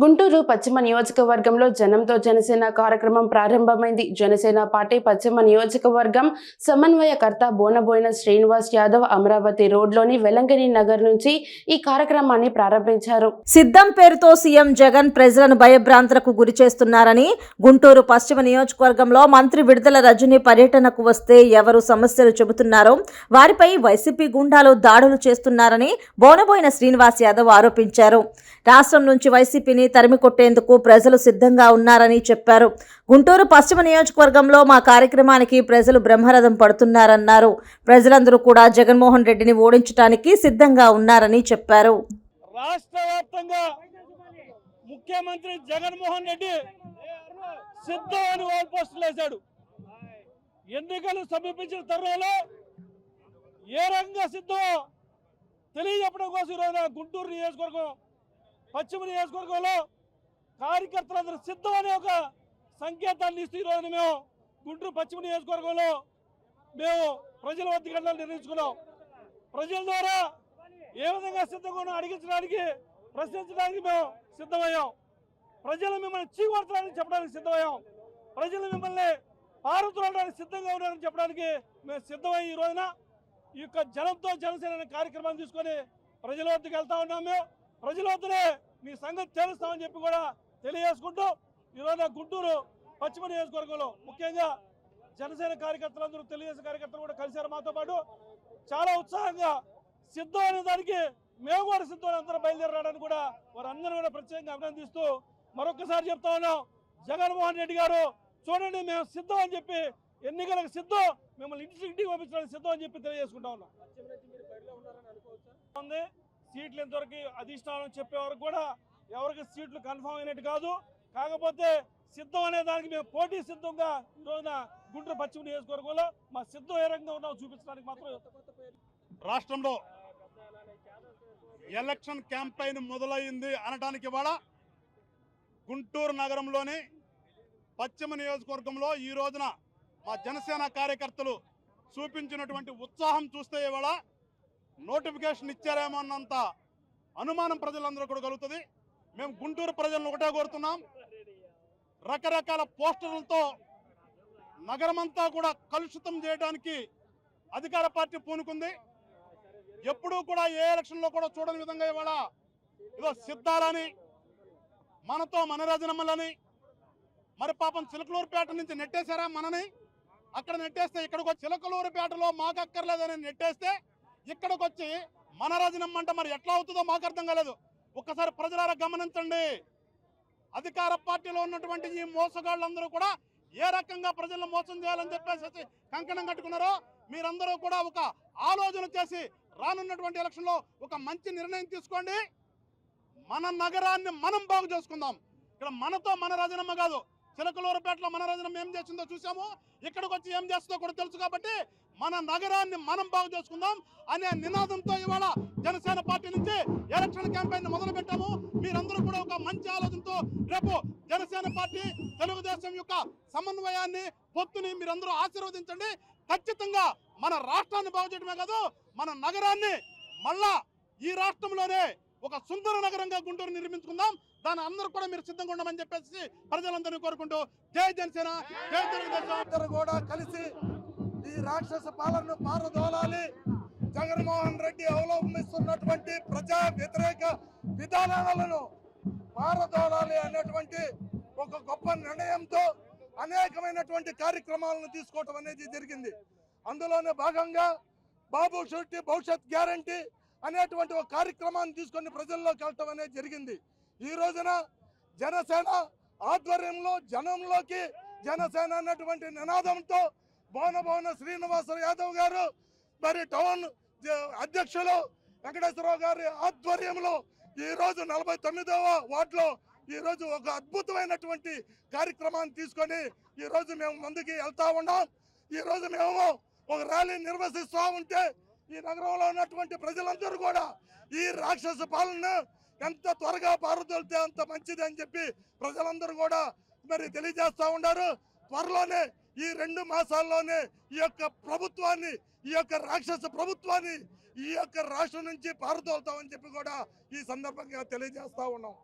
గుంటూరు పశ్చిమ నియోజకవర్గంలో జనంతో జనసేన కార్యక్రమం ప్రారంభమైంది. జనసేన పార్టీ పశ్చిమ నియోజకవర్గం సమన్వయకర్త బోనబోయిన శ్రీనివాస్ యాదవ్ అమరావతి రోడ్లోని వెలంగిని నగర్ నుంచి ఈ కార్యక్రమాన్ని ప్రారంభించారు. సిద్ధం పేరుతో సీఎం జగన్ ప్రజలను భయభ్రాంతులకు గురి చేస్తున్నారని గుంటూరు పశ్చిమ నియోజకవర్గంలో మంత్రి విడుదల రజని పర్యటనకు వస్తే ఎవరు సమస్యలు చెబుతున్నారో వారిపై వైసీపీ గుండాలు దాడులు చేస్తున్నారని బోనబోయిన శ్రీనివాస్ యాదవ్ ఆరోపించారు. రాష్ట్రం నుంచి వైసీపీని తరిమి కొట్టేందుకు ప్రజలు సిద్ధంగా ఉన్నారని చెప్పారు. గుంటూరు పశ్చిమ నియోజకవర్గంలో మా కార్యక్రమానికి ప్రజలు బ్రహ్మరథం పడుతున్నారన్నారు. ప్రజలందరూ కూడా జగన్మోహన్ రెడ్డిని ఓడించడానికి సిద్ధంగా ఉన్నారని చెప్పారు. ముఖ్యమంత్రి జగన్మోహన్ రెడ్డి సిద్ధం అని వాల్ పోస్టులు వేశాడు. ఎన్నికలు సమీపించిన తరుణంలో ఏ రకంగా సిద్ధమో తెలియజెప్పడం కోసం ఈరోజు గుంటూరు నియోజకవర్గం పశ్చిమ నియోజకవర్గంలో కార్యకర్తలందరూ సిద్ధం అనే ఒక సంకేతాన్ని ఇస్తూ ఈరోజు మేము గుంటూరు పశ్చిమ నియోజకవర్గంలో మేము ప్రజల వద్దకు వెళ్ళాలని నిర్ణయించుకున్నాం. ప్రజల ద్వారా ఏ విధంగా సిద్ధంగా అడిగించడానికి ప్రశ్నించడానికి మేము సిద్ధమయ్యాం. ప్రజలు మిమ్మల్ని చీకొడతారని చెప్పడానికి సిద్ధమయ్యాం. ప్రజలు మిమ్మల్ని పారుతులడానికి సిద్ధంగా ఉన్నారని చెప్పడానికి మేము సిద్ధమై ఈ రోజున ఈ యొక్క జనంతో జనసేన కార్యక్రమాన్ని తీసుకొని ప్రజల వద్దకు వెళ్తా ఉన్నాం మేము. ప్రజల వద్దనే మీ సంగతి తెలుస్తామని చెప్పి కూడా తెలియజేసుకుంటూ ఈ రోజున గుంటూరు పశ్చిమ నియోజకవర్గంలో ముఖ్యంగా జనసేన కార్యకర్తలందరూ తెలుగుదేశం కార్యకర్తలు కూడా కలిశారు మాతో పాటు. చాలా ఉత్సాహంగా సిద్ధం అనే దానికి మేము కూడా సిద్ధం అందరూ బయలుదేరడానికి కూడా వారందరూ కూడా ప్రత్యేకంగా అభినందిస్తూ మరొకసారి చెప్తా ఉన్నాం. జగన్మోహన్ రెడ్డి గారు చూడండి మేము సిద్ధం అని చెప్పి ఎన్నికలకు సిద్ధం మిమ్మల్ని ఇంటి ఇంటికి పంపించడానికి సిద్ధం అని చెప్పి తెలియజేసుకుంటా ఉన్నాం. ఉంది. సీట్లు ఇంతవరకు అధిష్టానం చెప్పే వరకు కూడా ఎవరికి సీట్లు కన్ఫర్మ్ అయినట్టు కాదు. కాకపోతే సిద్ధం అనే దానికి మేము పోటీ సిద్ధంగా ఈ రోజున గుంటూరు పశ్చిమ నియోజకవర్గంలో మా సిద్ధం ఏ రంగంగా ఉన్నామో చూపించడానికి మాత్రం రాష్ట్రంలో ఎలక్షన్ క్యాంపెయిన్ మొదలైంది అనడానికి ఇవాళ గుంటూరు నగరంలోని పశ్చిమ నియోజకవర్గంలో ఈ రోజున మా జనసేన కార్యకర్తలు చూపించినటువంటి ఉత్సాహం చూస్తే ఇవాళ నోటిఫికేషన్ ఇచ్చారేమో అన్నంత అనుమానం ప్రజలందరూ కూడా కలుగుతుంది. మేము గుంటూరు ప్రజలను ఒకటే కోరుతున్నాం. రకరకాల పోస్టర్లతో నగరమంతా కూడా కలుషితం చేయడానికి అధికార పార్టీ పూనుకుంది. ఎప్పుడూ కూడా ఏ ఎలక్షన్లో కూడా చూడని విధంగా ఇవాళ ఇదో సిద్ధాలని మనతో మనరాజనమ్మలని మరి పాపం చిలకలూరుపేట నుంచి నెట్టేశారా మనని? అక్కడ నెట్టేస్తే ఇక్కడికి ఒక చిలకలూరుపేటలో మాకు అక్కర్లేదని నెట్టేస్తే ఇక్కడికి వచ్చి మన రాజీనామా అంటే మరి ఎట్లా అవుతుందో మాకు అర్థం కాలేదు. ఒక్కసారి ప్రజలారా గమనించండి. అధికార పార్టీలో ఉన్నటువంటి ఈ మోసగాళ్ళందరూ కూడా ఏ రకంగా ప్రజలను మోసం చేయాలని చెప్పేసి కంకణం కట్టుకున్నారో మీరందరూ కూడా ఒక ఆలోచన చేసి రానున్నటువంటి ఎలక్షన్లో ఒక మంచి నిర్ణయం తీసుకోండి. మన నగరాన్ని మనం బాగు చేసుకుందాం. ఇక్కడ మనతో మన రాజీనామా కాదు చిలకలూరుపేటలో మన ఏం చేసిందో చూసాము ఇక్కడికి వచ్చి ఏం చేస్తుందో కూడా తెలుసు కాబట్టి మన నగరాన్ని మనం బాగు చేసుకుందాం అనే నినాదంతో ఇవాళ జనసేన పార్టీ నుంచి ఎలక్షన్ క్యాంపెయిన్ మొదలు పెట్టాము మీరందరూ కూడా ఒక మంచి ఆలోచనతో రేపు జనసేన పార్టీ తెలుగుదేశం యొక్క సమన్వయాన్ని పొత్తుని మీరందరూ ఆశీర్వదించండి. ఖచ్చితంగా మన రాష్ట్రాన్ని బాగు చేయడమే కాదు మన నగరాన్ని మళ్ళా ఈ రాష్ట్రంలోనే ఒక సుందర నగరంగా గుంటూరు నిర్మించుకుందాం. దాని అందరూ కూడా మీరు సిద్ధంగా ఉండమని చెప్పేసి ప్రజలందరినీ కోరుకుంటూ జై జనసేన జై తెలుగుదేశం. కూడా కలిసి ఈ రాక్షస పాలనను పారదోలాలి. జగన్మోహన్ రెడ్డి అవలంబిస్తున్నటువంటి ప్రజా వ్యతిరేక విధానాలను పారదోలాలి అనేటువంటి ఒక గొప్ప నిర్ణయంతో అనేకమైనటువంటి కార్యక్రమాలను తీసుకోవటం అనేది జరిగింది. అందులోనే భాగంగా బాబు షూరిటీ భవిష్యత్ గ్యారంటీ అనేటువంటి ఒక కార్యక్రమాన్ని తీసుకొని ప్రజల్లోకి వెళ్ళటం అనేది జరిగింది. ఈ రోజున జనసేన ఆధ్వర్యంలో జనంలోకి జనసేన అన్నటువంటి నినాదంతో భవన శ్రీనివాస యాదవ్ గారు మరి టౌన్ అధ్యక్షులు వెంకటేశ్వరరావు గారి ఆధ్వర్యంలో ఈ రోజు నలభై తొమ్మిదవ వార్డులో ఈ రోజు ఒక అద్భుతమైనటువంటి కార్యక్రమాన్ని తీసుకొని ఈ రోజు మేము ముందుకి వెళ్తా ఉన్నాం. ఈ రోజు మేము ఒక ర్యాలీ నిర్వహిస్తూ ఉంటే ఈ నగరంలో ఉన్నటువంటి ప్రజలందరూ కూడా ఈ రాక్షస పాలన ఎంత త్వరగా పారుదొలితే అంత మంచిది అని చెప్పి ప్రజలందరూ కూడా మరి తెలియజేస్తూ ఉన్నారు. త్వరలోనే ఈ రెండు మాసాల్లోనే ఈ యొక్క ప్రభుత్వాన్ని ఈ యొక్క రాక్షస ప్రభుత్వాన్ని ఈ యొక్క రాష్ట్రం నుంచి పారుదోలుతామని చెప్పి కూడా ఈ సందర్భంగా తెలియజేస్తా ఉన్నాం.